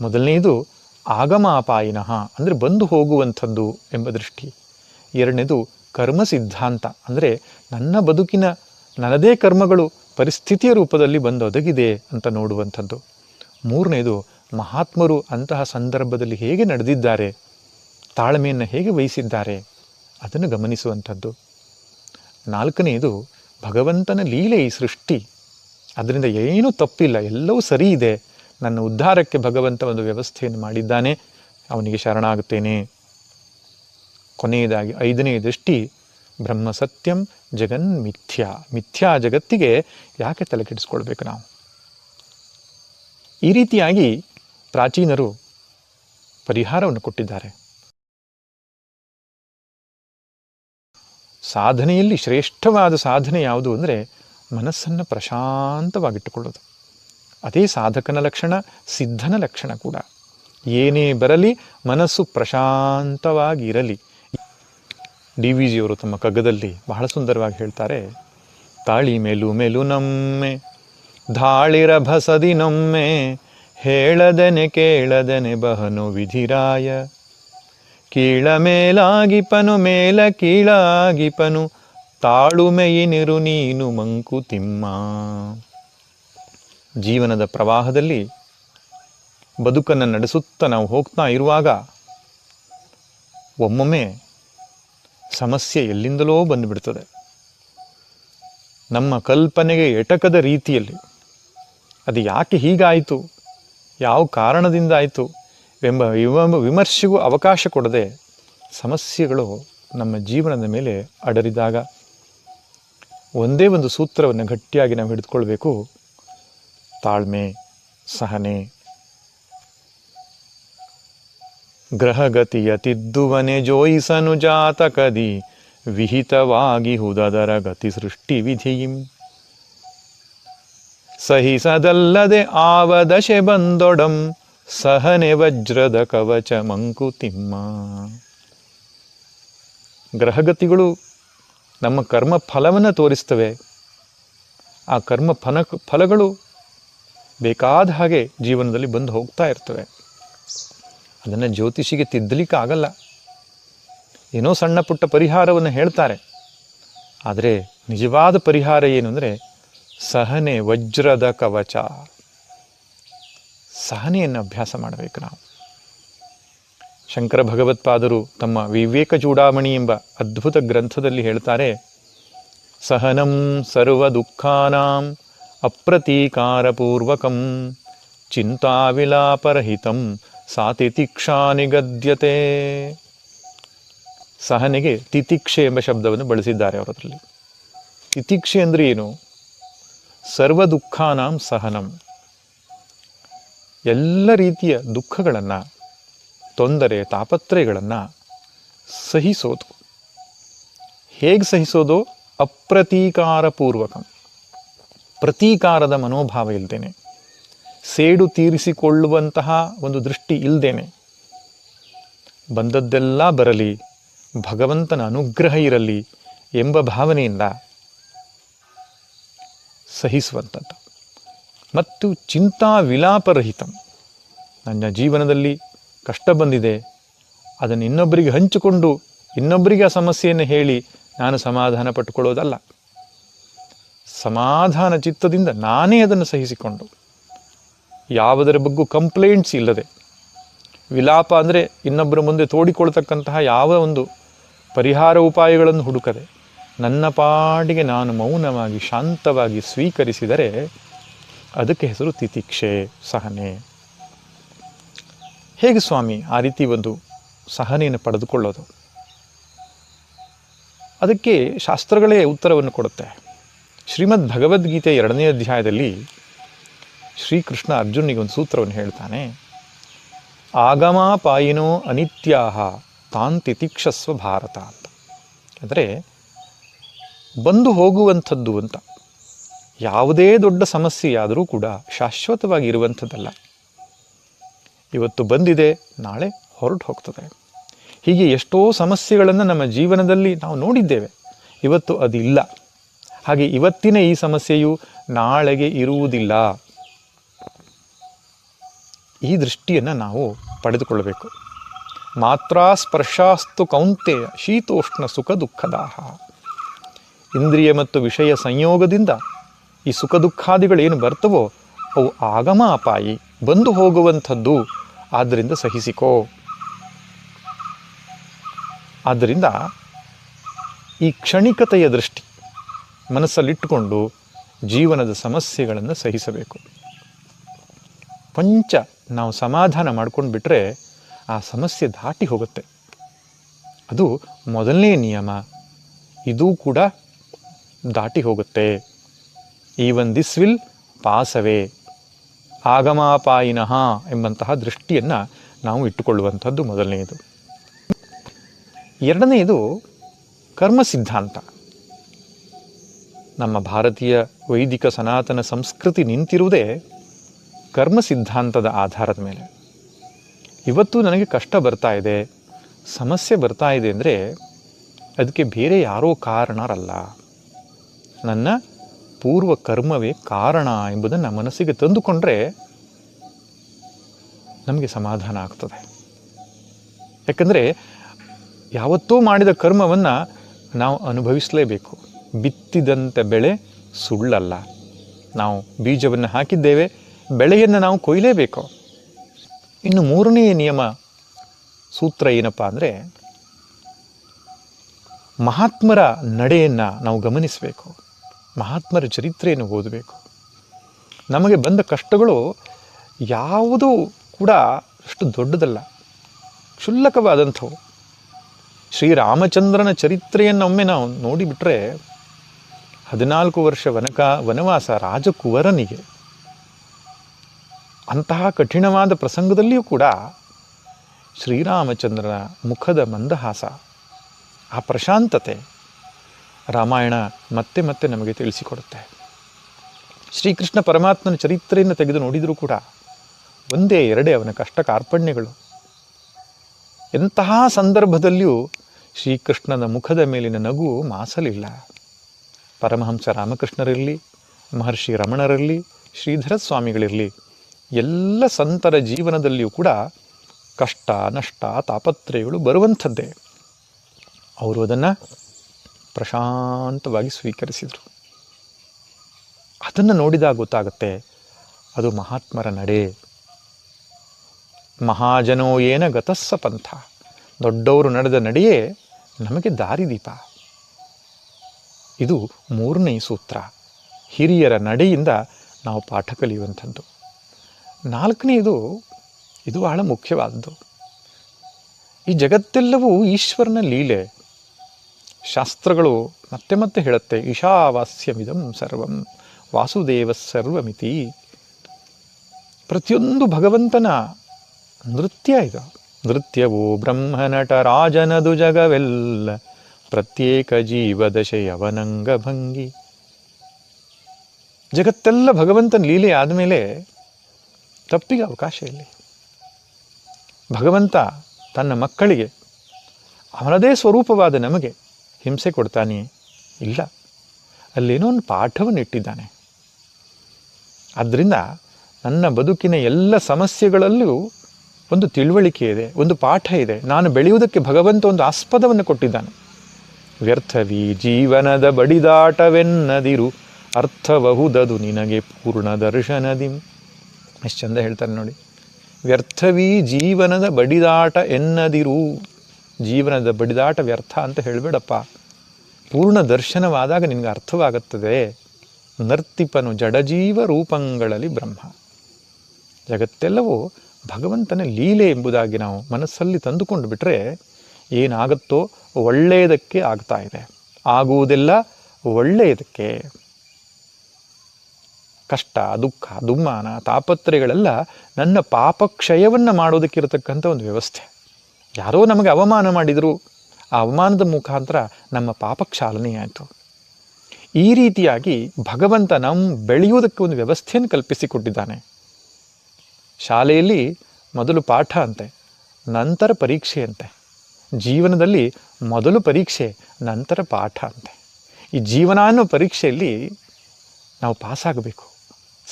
ಮೊದಲನೆಯದು ಆಗಮಾಪಾಯಿನಃ, ಅಂದರೆ ಬಂದು ಹೋಗುವಂಥದ್ದು ಎಂಬ ದೃಷ್ಟಿ. ಎರಡನೇದು ಕರ್ಮ ಸಿದ್ಧಾಂತ ಅಂದರೆ ನನ್ನ ಬದುಕಿನ, ನನ್ನದೇ ಕರ್ಮಗಳು ಪರಿಸ್ಥಿತಿಯ ರೂಪದಲ್ಲಿ ಬಂದು ಒದಗಿದೆ ಅಂತ ನೋಡುವಂಥದ್ದು. ಮೂರನೇದು ಮಹಾತ್ಮರು ಅಂತಹ ಸಂದರ್ಭದಲ್ಲಿ ಹೇಗೆ ನಡೆದಿದ್ದಾರೆ, ತಾಳ್ಮೆಯನ್ನು ಹೇಗೆ ವಹಿಸಿದ್ದಾರೆ ಅದನ್ನು ಗಮನಿಸುವಂಥದ್ದು. ನಾಲ್ಕನೆಯದು ಭಗವಂತನ ಲೀಲೆ ಈ ಸೃಷ್ಟಿ, ಅದರಿಂದ ಏನೂ ತಪ್ಪಿಲ್ಲ, ಎಲ್ಲವೂ ಸರಿ ಇದೆ ನನ್ನ ಉದ್ಧಾರಕ್ಕೆ ಭಗವಂತ ಒಂದು ವ್ಯವಸ್ಥೆಯನ್ನು ಮಾಡಿದ್ದಾನೆ. ಅವನಿಗೆ ಶರಣಾಗುತ್ತೇನೆ. ಕೊನೆಯದಾಗಿ ಐದನೇ ದೃಷ್ಟಿ, ಬ್ರಹ್ಮ ಸತ್ಯಂ ಜಗನ್ ಮಿಥ್ಯಾ. ಮಿಥ್ಯಾ ಜಗತ್ತಿಗೆ ಯಾಕೆ ತಲೆ ಕೆಡಿಸ್ಕೊಳ್ಬೇಕು ನಾವು? ಈ ರೀತಿಯಾಗಿ ಪ್ರಾಚೀನರು ಪರಿಹಾರವನ್ನು ಕೊಟ್ಟಿದ್ದಾರೆ. ಸಾಧನೆಯಲ್ಲಿ ಶ್ರೇಷ್ಠವಾದ ಸಾಧನೆ ಯಾವುದು ಅಂದರೆ ಮನಸ್ಸನ್ನು ಪ್ರಶಾಂತವಾಗಿಟ್ಟುಕೊಳ್ಳೋದು. ಅದೇ ಸಾಧಕನ ಲಕ್ಷಣ, ಸಿದ್ಧನ ಲಕ್ಷಣ ಕೂಡ. ಏನೇ ಬರಲಿ, ಮನಸ್ಸು ಪ್ರಶಾಂತವಾಗಿರಲಿ. ಡಿ ವಿ ಜಿಯವರು ತಮ್ಮ ಕಗ್ಗದಲ್ಲಿ ಬಹಳ ಸುಂದರವಾಗಿ ಹೇಳ್ತಾರೆ, ತಾಳಿ ಮೇಲು ಮೇಲು ನಮ್ಮೆ ಧಾಳಿರ ಭಸದಿ ನೊಮ್ಮೆ, ಹೇಳದನೆ ಕೇಳದನೆ ಬಹನು ವಿಧಿರಾಯ. ಕೀಳ ಮೇಲಾಗಿಪನು, ಮೇಲ ಕೀಳಾಗಿಪನು ತಾಳುಮೆಯಿನಿರು ನೀನು ಮಂಕುತಿಮ್ಮ. ಜೀವನದ ಪ್ರವಾಹದಲ್ಲಿ ಬದುಕನ್ನು ನಡೆಸುತ್ತಾ ನಾವು ಹೋಗ್ತಾ ಇರುವಾಗ ಒಮ್ಮೊಮ್ಮೆ ಸಮಸ್ಯೆ ಎಲ್ಲಿಂದಲೋ ಬಂದುಬಿಡ್ತದೆ. ನಮ್ಮ ಕಲ್ಪನೆಗೆ ಎಟಕದ ರೀತಿಯಲ್ಲಿ ಅದು ಯಾಕೆ ಹೀಗಾಯಿತು, ಯಾವ ಕಾರಣದಿಂದ ಆಯಿತು ಎಂಬ ವಿಮ ವಿಮರ್ಶೆಗೂ ಅವಕಾಶ ಕೊಡದೆ ಸಮಸ್ಯೆಗಳು ನಮ್ಮ ಜೀವನದ ಮೇಲೆ ಅಡರಿದಾಗ ಒಂದೇ ಒಂದು ಸೂತ್ರವನ್ನು ಗಟ್ಟಿಯಾಗಿ ನಾವು ಹಿಡಿದುಕೊಳ್ಬೇಕು ತಾಳ್ಮೆ, ಸಹನೆ. ಗ್ರಹಗತಿಯ ತಿದ್ದುವನೆ ಜೋಯಿಸನು ಜಾತಕದಿ, ವಿಹಿತವಾಗಿ ಹುದದರ ಗತಿ ಸೃಷ್ಟಿ ವಿಧಿಯಿಂ. ಸಹಿಸದಲ್ಲದೆ ಆವದಶೆ ಬಂದೊಡಂ, ಸಹನೆ ವಜ್ರದ ಕವಚ ಮಂಕುತಿಮ್ಮ. ಗ್ರಹಗತಿಗಳು ನಮ್ಮ ಕರ್ಮ ಫಲವನ್ನು ತೋರಿಸ್ತವೆ. ಆ ಕರ್ಮ ಫಲ ಫಲಗಳು ಬೇಕಾದ ಹಾಗೆ ಜೀವನದಲ್ಲಿ ಬಂದು ಹೋಗ್ತಾ ಇರ್ತವೆ. ಅದನ್ನು ಜ್ಯೋತಿಷಿಗೆ ತಿದ್ದಲಿಕ್ಕೆ ಆಗಲ್ಲ ಏನೋ ಸಣ್ಣ ಪುಟ್ಟ ಪರಿಹಾರವನ್ನು ಹೇಳ್ತಾರೆ. ಆದರೆ ನಿಜವಾದ ಪರಿಹಾರ ಏನು ಅಂದರೆ ಸಹನೆ ವಜ್ರದ ಕವಚ. ಸಹನೆಯನ್ನು ಅಭ್ಯಾಸ ಮಾಡಬೇಕು ನಾವು. ಶಂಕರ ಭಗವತ್ಪಾದರು ತಮ್ಮ ವಿವೇಕ ಚೂಡಾಮಣಿ ಎಂಬ ಅದ್ಭುತ ಗ್ರಂಥದಲ್ಲಿ ಹೇಳ್ತಾರೆ, ಸಹನಂ ಸರ್ವ ದುಃಖಾನಾಂ ಅಪ್ರತೀಕಾರಪೂರ್ವಕಂ. ಚಿಂತಾವಿಲಾಪರಹಿತಂ ಸಾತಿತಿಕ್ಷಾ ನಿಗದ್ಯತೆ. ಸಹನೆಗೆ ತಿತಿಕ್ಷೆ ಎಂಬ ಶಬ್ದವನ್ನು ಬಳಸಿದ್ದಾರೆ ಅವರದ್ರಲ್ಲಿ. ತಿತಿಕ್ಷೆ ಅಂದರೆ ಏನು? ಸರ್ವ ದುಃಖಾನಾಂ ಸಹನಂ. ಎಲ್ಲ ರೀತಿಯ ದುಃಖಗಳನ್ನು, ತೊಂದರೆ, ತಾಪತ್ರಯಗಳನ್ನು ಸಹಿಸೋದು. ಹೇಗೆ ಸಹಿಸೋದು? ಅಪ್ರತೀಕಾರಪೂರ್ವಕಂ. ಪ್ರತೀಕಾರದ ಮನೋಭಾವ ಇಲ್ದೇನೆ. ಸೇಡು ತೀರಿಸಿಕೊಳ್ಳುವಂತಹ ಒಂದು ದೃಷ್ಟಿ ಇಲ್ಲದೇನೆ ಬಂದದ್ದೆಲ್ಲ ಬರಲಿ, ಭಗವಂತನ ಅನುಗ್ರಹ ಇರಲಿ ಎಂಬ ಭಾವನೆಯಿಂದ ಸಹಿಸುವಂಥದ್ದು. ಮತ್ತು ಚಿಂತಾ ವಿಲಾಪರಹಿತಂ. ನನ್ನ ಜೀವನದಲ್ಲಿ ಕಷ್ಟ ಬಂದಿದೆ. ಅದನ್ನು ಇನ್ನೊಬ್ಬರಿಗೆ ಹಂಚಿಕೊಂಡು ಇನ್ನೊಬ್ಬರಿಗೆ ಆ ಸಮಸ್ಯೆಯನ್ನು ಹೇಳಿ ನಾನು ಸಮಾಧಾನ ಪಟ್ಟುಕೊಳ್ಳೋದಲ್ಲ. ಸಮಾಧಾನ ಚಿತ್ತದಿಂದ ನಾನೇ ಅದನ್ನು ಸಹಿಸಿಕೊಂಡು ಯಾವುದರ ಬಗ್ಗೆ ಕಂಪ್ಲೇಂಟ್ಸ್ ಇಲ್ಲದೆ, ವಿಲಾಪ ಅಂದರೆ ಇನ್ನೊಬ್ಬರ ಮುಂದೆ ತೋಡಿಕೊಳ್ತಕ್ಕಂತಹ ಯಾವ ಒಂದು ಪರಿಹಾರ ಉಪಾಯಗಳನ್ನು ಹುಡುಕದೆ ನನ್ನ ಪಾಡಿಗೆ ನಾನು ಮೌನವಾಗಿ ಶಾಂತವಾಗಿ ಸ್ವೀಕರಿಸಿದರೆ ಅದಕ್ಕೆ ಹೆಸರು ತಿತಿಕ್ಷೆ, ಸಹನೆ. ಹೇಗೆ ಸ್ವಾಮಿ ಆ ರೀತಿ ಒಂದು ಸಹನೆಯನ್ನು ಪಡೆದುಕೊಳ್ಳೋದು? ಅದಕ್ಕೆ ಶಾಸ್ತ್ರಗಳೇ ಉತ್ತರವನ್ನು ಕೊಡುತ್ತೆ. ಶ್ರೀಮದ್ ಭಗವದ್ಗೀತೆ ಎರಡನೇ ಅಧ್ಯಾಯದಲ್ಲಿ ಶ್ರೀಕೃಷ್ಣ ಅರ್ಜುನಿಗೆ ಒಂದು ಸೂತ್ರವನ್ನು ಹೇಳ್ತಾನೆ. ಆಗಮಾಪಾಯಿನೋ ತಾಂತಿ ತಿತಿಕ್ಷಸ್ವ ಭಾರತ ಅಂತ. ಅಂದರೆ ಬಂದು ಹೋಗುವಂಥದ್ದು ಅಂತ. ಯಾವುದೇ ದೊಡ್ಡ ಸಮಸ್ಯೆಯಾದರೂ ಕೂಡ ಶಾಶ್ವತವಾಗಿ ಇರುವಂಥದ್ದಲ್ಲ. ಇವತ್ತು ಬಂದಿದೆ, ನಾಳೆ ಹೊರಟು ಹೋಗ್ತದೆ. ಹೀಗೆ ಎಷ್ಟೋ ಸಮಸ್ಯೆಗಳನ್ನು ನಮ್ಮ ಜೀವನದಲ್ಲಿ ನಾವು ನೋಡಿದ್ದೇವೆ. ಇವತ್ತು ಅದಿಲ್ಲ. ಹಾಗೆ ಇವತ್ತಿನ ಈ ಸಮಸ್ಯೆಯು ನಾಳೆಗೆ ಇರುವುದಿಲ್ಲ. ಈ ದೃಷ್ಟಿಯನ್ನು ನಾವು ಪಡೆದುಕೊಳ್ಳಬೇಕು. ಮಾತ್ರ ಸ್ಪರ್ಶಾಸ್ತು ಕೌಂತೆಯ ಶೀತೋಷ್ಣ ಸುಖ ದುಃಖದಾಹ. ಇಂದ್ರಿಯ ಮತ್ತು ವಿಷಯ ಸಂಯೋಗದಿಂದ ಈ ಸುಖ ದುಃಖಾದಿಗಳೇನು ಬರ್ತವೋ ಅವು ಆಗಮ ಅಪಾಯಿ, ಬಂದು ಹೋಗುವಂಥದ್ದು. ಆದ್ದರಿಂದ ಸಹಿಸಿಕೋ. ಆದ್ದರಿಂದ ಈ ಕ್ಷಣಿಕತೆಯ ದೃಷ್ಟಿ ಮನಸ್ಸಲ್ಲಿಟ್ಟುಕೊಂಡು ಜೀವನದ ಸಮಸ್ಯೆಗಳನ್ನು ಸಹಿಸಬೇಕು. ಪಂಚ ನಾವು ಸಮಾಧಾನ ಮಾಡ್ಕೊಂಡು ಬಿಟ್ಟರೆ ಆ ಸಮಸ್ಯೆ ದಾಟಿ ಹೋಗುತ್ತೆ. ಅದು ಮೊದಲನೇ ನಿಯಮ. ಇದೂ ಕೂಡ ದಾಟಿ ಹೋಗುತ್ತೆ. ಈವನ್ ದಿಸ್ ವಿಲ್ ಪಾಸವೇ ಆಗಮಾಪಾಯಿನಃ ಎಂಬಂತಹ ದೃಷ್ಟಿಯನ್ನು ನಾವು ಇಟ್ಟುಕೊಳ್ಳುವಂಥದ್ದು ಮೊದಲನೆಯದು ಎರಡನೆಯದು ಕರ್ಮ ಸಿದ್ಧಾಂತ ನಮ್ಮ ಭಾರತೀಯ ವೈದಿಕ ಸನಾತನ ಸಂಸ್ಕೃತಿ ನಿಂತಿರುವುದೇ ಕರ್ಮ ಸಿದ್ಧಾಂತದ ಆಧಾರದ ಮೇಲೆ. ಇವತ್ತು ನನಗೆ ಕಷ್ಟ ಬರ್ತಾ ಇದೆ, ಸಮಸ್ಯೆ ಬರ್ತಾ ಇದೆ ಅಂದರೆ ಅದಕ್ಕೆ ಬೇರೆ ಯಾರೋ ಕಾರಣರಲ್ಲ. ನನ್ನ ಪೂರ್ವ ಕರ್ಮವೇ ಕಾರಣ ಎಂಬುದನ್ನು ಮನಸ್ಸಿಗೆ ತಂದುಕೊಂಡ್ರೆ ನಮಗೆ ಸಮಾಧಾನ ಆಗ್ತದೆ. ಯಾಕಂದರೆ ಯಾವತ್ತೂ ಮಾಡಿದ ಕರ್ಮವನ್ನು ನಾವು ಅನುಭವಿಸಲೇಬೇಕು. ಬಿತ್ತಿದಂತೆ ಬೆಳೆ ಸುಳ್ಳಲ್ಲ. ನಾವು ಬೀಜವನ್ನು ಹಾಕಿದ್ದೇವೆ, ಬೆಳೆಯನ್ನು ನಾವು ಕೊಯ್ಲೇಬೇಕು. ಇನ್ನು ಮೂರನೆಯ ನಿಯಮ ಸೂತ್ರ ಏನಪ್ಪ ಅಂದರೆ, ಮಹಾತ್ಮರ ನಡೆಯನ್ನು ನಾವು ಗಮನಿಸಬೇಕು. ಮಹಾತ್ಮರ ಚರಿತ್ರೆಯನ್ನು ಓದಬೇಕು. ನಮಗೆ ಬಂದ ಕಷ್ಟಗಳು ಯಾವುದೂ ಕೂಡ ಅಷ್ಟು ದೊಡ್ಡದಲ್ಲ. ಕ್ಷುಲ್ಲಕವಾದಂಥವು. ಶ್ರೀರಾಮಚಂದ್ರನ ಚರಿತ್ರೆಯನ್ನೊಮ್ಮೆ ನಾವು ನೋಡಿಬಿಟ್ರೆ ಹದಿನಾಲ್ಕು ವರ್ಷ ವನಕ ವನವಾಸ ರಾಜಕುವರನಿಗೆ. ಅಂತಹ ಕಠಿಣವಾದ ಪ್ರಸಂಗದಲ್ಲಿಯೂ ಕೂಡ ಶ್ರೀರಾಮಚಂದ್ರನ ಮುಖದ ಮಂದಹಾಸ, ಆ ಪ್ರಶಾಂತತೆ ರಾಮಾಯಣ ಮತ್ತೆ ಮತ್ತೆ ನಮಗೆ ತಿಳಿಸಿಕೊಡುತ್ತೆ. ಶ್ರೀಕೃಷ್ಣ ಪರಮಾತ್ಮನ ಚರಿತ್ರೆಯನ್ನು ತೆಗೆದು ನೋಡಿದರೂ ಕೂಡ ಒಂದೇ ಎರಡೇ ಅವನ ಕಷ್ಟ ಕಾರ್ಪಣ್ಯಗಳು. ಎಂತಹ ಸಂದರ್ಭದಲ್ಲಿಯೂ ಶ್ರೀಕೃಷ್ಣನ ಮುಖದ ಮೇಲಿನ ನಗು ಮಾಸಲಿಲ್ಲ. ಪರಮಹಂಸ ರಾಮಕೃಷ್ಣರಿರಲಿ, ಮಹರ್ಷಿ ರಮಣರಿರಲಿ, ಶ್ರೀಧರ ಸ್ವಾಮಿಗಳಿರಲಿ, ಎಲ್ಲ ಸಂತರ ಜೀವನದಲ್ಲಿಯೂ ಕೂಡ ಕಷ್ಟ, ನಷ್ಟ, ತಾಪತ್ರಯಗಳು ಬರುವಂಥದ್ದೇ. ಅವರು ಅದನ್ನು ಪ್ರಶಾಂತವಾಗಿ ಸ್ವೀಕರಿಸಿದರು. ಅದನ್ನು ನೋಡಿದಾಗ ಗೊತ್ತಾಗುತ್ತೆ, ಅದು ಮಹಾತ್ಮರ ನಡೆ. ಮಹಾಜನೋ ಏನ ಗತಸ್ಸ ಪಂಥ ದೊಡ್ಡವರು ನಡೆದ ನಡೆಯೇ ನಮಗೆ ದಾರಿದೀಪ. ಇದು ಮೂರನೇ ಸೂತ್ರ. ಹಿರಿಯರ ನಡೆಯಿಂದ ನಾವು ಪಾಠ ಕಲಿಯುವಂಥದ್ದು. ನಾಲ್ಕನೆಯದು ಇದು ಬಹಳ ಮುಖ್ಯವಾದದ್ದು. ಈ ಜಗತ್ತೆಲ್ಲವೂ ಈಶ್ವರನ ಲೀಲೆ. ಶಾಸ್ತ್ರಗಳು ಮತ್ತೆ ಮತ್ತೆ ಹೇಳುತ್ತೆ, ಈಶಾವಾಸ್ಯಮಿದಂ ಸರ್ವಂ, ವಾಸುದೇವ ಸರ್ವಮಿತಿ. ಪ್ರತಿಯೊಂದು ಭಗವಂತನ ನೃತ್ಯ ಇದು. ನೃತ್ಯವು ಬ್ರಹ್ಮನಟ ರಾಜನದು ಜಗವೆಲ್ಲ. ಪ್ರತ್ಯೇಕ ಜೀವದಶಯವನಂಗ ಭಂಗಿ ಜಗತ್ತೆಲ್ಲ ಭಗವಂತನ ಲೀಲೆ ಆದಮೇಲೆ ತಪ್ಪಿಗೆ ಅವಕಾಶ ಇಲ್ಲಿ. ಭಗವಂತ ತನ್ನ ಮಕ್ಕಳಿಗೆ ಅವನದೇ ಸ್ವರೂಪವಾದ ನಮಗೆ ಹಿಂಸೆ ಕೊಡ್ತಾನೆ ಇಲ್ಲ. ಅಲ್ಲೇನೋ ಒಂದು ಪಾಠವನ್ನು ಇಟ್ಟಿದ್ದಾನೆ. ಆದ್ದರಿಂದ ನನ್ನ ಬದುಕಿನ ಎಲ್ಲ ಸಮಸ್ಯೆಗಳಲ್ಲೂ ಒಂದು ತಿಳುವಳಿಕೆ ಇದೆ, ಒಂದು ಪಾಠ ಇದೆ. ನಾನು ಬೆಳೆಯುವುದಕ್ಕೆ ಭಗವಂತ ಒಂದು ಆಸ್ಪದವನ್ನು ಕೊಟ್ಟಿದ್ದಾನೆ. ವ್ಯರ್ಥವಿ ಜೀವನದ ಬಡಿದಾಟವೆನ್ನದಿರು ಅರ್ಥಬಹುದದು ನಿನಗೆ ಪೂರ್ಣ ದರ್ಶನದಿ. ಎಷ್ಟು ಚಂದ ಹೇಳ್ತಾರೆ ನೋಡಿ, ವ್ಯರ್ಥವಿ ಜೀವನದ ಬಡಿದಾಟ ಎನ್ನದಿರು. ಜೀವನದ ಬಡಿದಾಟ ವ್ಯರ್ಥ ಅಂತ ಹೇಳಬೇಡಪ್ಪ. ಪೂರ್ಣ ದರ್ಶನವಾದಾಗ ನಿನಗೆ ಅರ್ಥವಾಗುತ್ತದೆ. ನರ್ತಿಪನು ಜಡಜೀವ ರೂಪಗಳಲ್ಲಿ ಬ್ರಹ್ಮ. ಜಗತ್ತೆಲ್ಲವೂ ಭಗವಂತನ ಲೀಲೆ ಎಂಬುದಾಗಿ ನಾವು ಮನಸ್ಸಲ್ಲಿ ತಂದುಕೊಂಡು ಬಿಟ್ಟರೆ ಏನಾಗುತ್ತೋ ಒಳ್ಳೆಯದಕ್ಕೆ ಆಗ್ತಾ ಇದೆ. ಆಗುವುದೆಲ್ಲ, ಒಳ್ಳೆಯದಕ್ಕೆ. ಕಷ್ಟ, ದುಃಖ, ದುಮ್ಮಾನ ತಾಪತ್ರೆಗಳೆಲ್ಲ ನನ್ನ ಪಾಪಕ್ಷಯವನ್ನು ಮಾಡೋದಕ್ಕಿರತಕ್ಕಂಥ ಒಂದು ವ್ಯವಸ್ಥೆ. ಯಾರೋ ನಮಗೆ ಅವಮಾನ ಮಾಡಿದರು. ಆ ಅವಮಾನದ ಮುಖಾಂತರ ನಮ್ಮ ಪಾಪಕ್ಷಾಲನೆಯಾಯಿತು ಈ ರೀತಿಯಾಗಿ ಭಗವಂತ ನಮ್ಮ ಬೆಳೆಯುವುದಕ್ಕೆ ಒಂದು ವ್ಯವಸ್ಥೆಯನ್ನು ಕಲ್ಪಿಸಿಕೊಟ್ಟಿದ್ದಾನೆ. ಶಾಲೆಯಲ್ಲಿ ಮೊದಲು ಪಾಠ ಅಂತೆ, ನಂತರ ಪರೀಕ್ಷೆ ಅಂತೆ. ಜೀವನದಲ್ಲಿ ಮೊದಲು ಪರೀಕ್ಷೆ, ನಂತರ ಪಾಠ ಅಂತೆ. ಈ ಜೀವನ ಅನ್ನೋ ಪರೀಕ್ಷೆಯಲ್ಲಿ ನಾವು ಪಾಸಾಗಬೇಕು.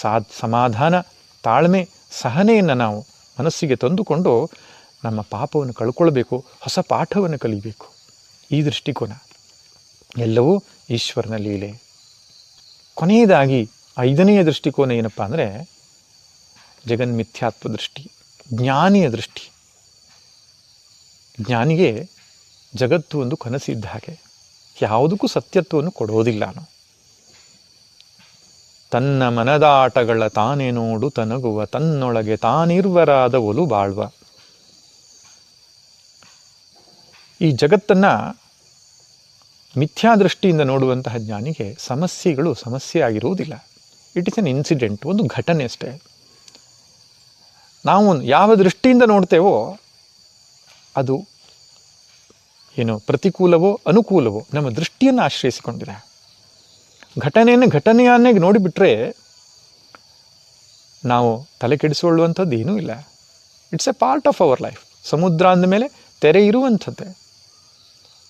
ಸಾ ಸಮಾಧಾನ, ತಾಳ್ಮೆ, ಸಹನೆಯನ್ನು ನಾವು ಮನಸ್ಸಿಗೆ ತಂದುಕೊಂಡು ನಮ್ಮ ಪಾಪವನ್ನು ಕಳ್ಕೊಳ್ಬೇಕು, ಹೊಸ ಪಾಠವನ್ನು ಕಲಿಬೇಕು. ಈ ದೃಷ್ಟಿಕೋನ. ಎಲ್ಲವೂ ಈಶ್ವರನ ಲೀಲೆ. ಕೊನೆಯದಾಗಿ ಐದನೆಯ ದೃಷ್ಟಿಕೋನ ಏನಪ್ಪ ಅಂದರೆ ಜಗನ್ಮಿಥ್ಯಾತ್ವ ದೃಷ್ಟಿ, ಜ್ಞಾನಿಯ ದೃಷ್ಟಿ. ಜ್ಞಾನಿಗೆ ಜಗತ್ತು ಒಂದು ಕನಸಿದ್ದ ಹಾಗೆ ಯಾವುದಕ್ಕೂ ಸತ್ಯತ್ವವನ್ನು ಕೊಡೋದಿಲ್ಲ ಅವನು. ತನ್ನ ಮನದಾಟಗಳ ತಾನೇ ನೋಡು ತನಗುವ, ತನ್ನೊಳಗೆ ತಾನಿರ್ವರಾದ ಒಲು ಬಾಳ್ವ. ಈ ಜಗತ್ತನ್ನು ಮಿಥ್ಯಾದೃಷ್ಟಿಯಿಂದ ನೋಡುವಂತಹ ಜ್ಞಾನಿಗೆ ಸಮಸ್ಯೆಗಳು ಸಮಸ್ಯೆ ಆಗಿರುವುದಿಲ್ಲ ಇಟ್ ಇಸ್ ಅನ್ ಇನ್ಸಿಡೆಂಟ್ ಒಂದು ಘಟನೆ ಅಷ್ಟೇ. ನಾವು ಯಾವ ದೃಷ್ಟಿಯಿಂದ ನೋಡ್ತೇವೋ ಅದು ಏನು ಪ್ರತಿಕೂಲವೋ ಅನುಕೂಲವೋ ನಮ್ಮ ದೃಷ್ಟಿಯನ್ನು ಆಶ್ರಯಿಸಿಕೊಂಡಿದೆ. ಘಟನೆಯನ್ನು ಘಟನೆಯನ್ನೇ ನೋಡಿಬಿಟ್ರೆ ನಾವು ತಲೆ ಕೆಡಿಸಿಕೊಳ್ಳುವಂಥದ್ದು ಏನೂ ಇಲ್ಲ. It's a part of our life ಸಮುದ್ರ ಅಂದಮೇಲೆ ತೆರೆ ಇರುವಂಥದ್ದೇ.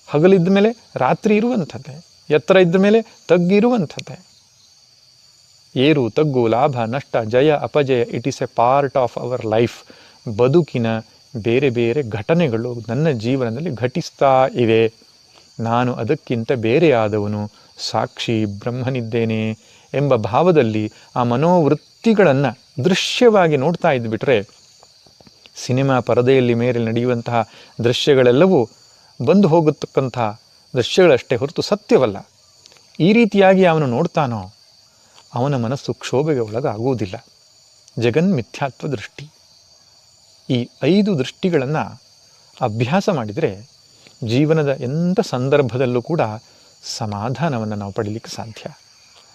ಹಗಲಿದ್ದ ಮೇಲೆ ರಾತ್ರಿ ಇರುವಂಥದ್ದೇ. ಎತ್ತರ ಇದ್ದ ಮೇಲೆ ತಗ್ಗಿರುವಂಥದ್ದೇ ಏರು, ತಗ್ಗು, ಲಾಭ, ನಷ್ಟ, ಜಯ, ಅಪಜಯ it is a part of our life ಬದುಕಿನ ಬೇರೆ ಬೇರೆ ಘಟನೆಗಳು ನನ್ನ ಜೀವನದಲ್ಲಿ ಘಟಿಸ್ತಾ ಇವೆ. ನಾನು ಅದಕ್ಕಿಂತ ಬೇರೆಯಾದವನು, ಸಾಕ್ಷಿ ಬ್ರಹ್ಮನಿದ್ದೇನೆ ಎಂಬ ಭಾವದಲ್ಲಿ ಆ ಮನೋವೃತ್ತಿಗಳನ್ನು ದೃಶ್ಯವಾಗಿ ನೋಡ್ತಾ ಇದ್ದುಬಿಟ್ರೆ ಸಿನಿಮಾ ಪರದೆಯಲ್ಲಿ ಮೇಲೆ ನಡೆಯುವಂತಹ ದೃಶ್ಯಗಳೆಲ್ಲವೂ ಬಂದು ಹೋಗತಕ್ಕಂತಹ ದೃಶ್ಯಗಳಷ್ಟೇ ಹೊರತು ಸತ್ಯವಲ್ಲ. ಈ ರೀತಿಯಾಗಿ ಅವನು ನೋಡ್ತಾನೋ, ಅವನ ಮನಸ್ಸು ಕ್ಷೋಭೆಗೆ ಒಳಗಾಗುವುದಿಲ್ಲ. ಜಗನ್ಮಿಥ್ಯಾತ್ವ ದೃಷ್ಟಿ. ಈ ಐದು ದೃಷ್ಟಿಗಳನ್ನು ಅಭ್ಯಾಸ ಮಾಡಿದರೆ ಜೀವನದ ಎಂಥ ಸಂದರ್ಭದಲ್ಲೂ ಕೂಡ ಸಮಾಧಾನವನ್ನು ನಾವು ಪಡೀಲಿಕ್ಕೆ ಸಾಧ್ಯ.